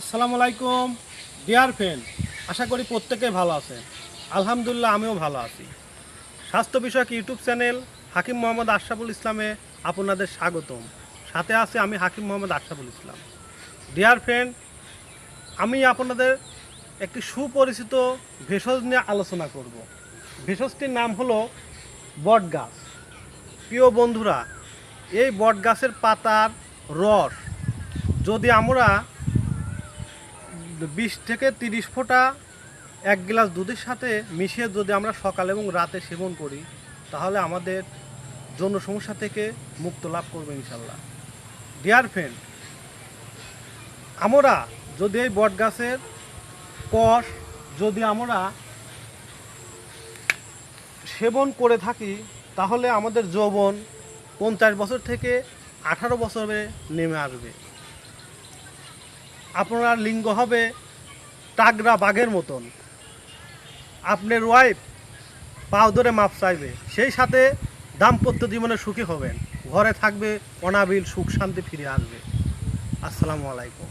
আসসালামু আলাইকুম, dear friend, আশা করি প্রত্যেকে ভালো আছেন। আলহামদুলিল্লাহ, আমিও ভালো আছি। স্বাস্থ্য বিষয়ক ইউটিউব চ্যানেল হাকিম মোহাম্মদ আশরাফুল ইসলামে আপনাদের স্বাগতম। সাথে আছে আমি হাকিম মোহাম্মদ আশরাফুল ইসলাম। ডিয়ার ফ্রেন্ড, আমি আপনাদের একটি সুপরিচিত ভেষজ নিয়ে আলোচনা করব। ভেষজটির নাম হলো বট গাছ প্রিয় বন্ধুরা, এই বট গাছের পাতার রস যদি আমরা বিশ থেকে তিরিশ ফোঁটা এক গ্লাস দুধের সাথে মিশিয়ে যদি আমরা সকাল এবং রাতে সেবন করি, তাহলে আমাদের যৌন সমস্যা থেকে মুক্ত লাভ করবে ইনশাল্লাহ। ডিয়ার ফ্রেন্ড আমরা যদি এই বট গাছের কষ যদি আমরা সেবন করে থাকি, তাহলে আমাদের যৌবন পঞ্চাশ বছর থেকে আঠারো বছরে নেমে আসবে। আপনার লিঙ্গ হবে টাগরা বাঘের মতন। আপনার ওয়াইফ পাও ধরে মাপ চাইবে। সেই সাথে দাম্পত্য জীবনে সুখী হবেন। ঘরে থাকবে অনাবিল সুখ শান্তি ফিরে আসবে। আসসালামু আলাইকুম।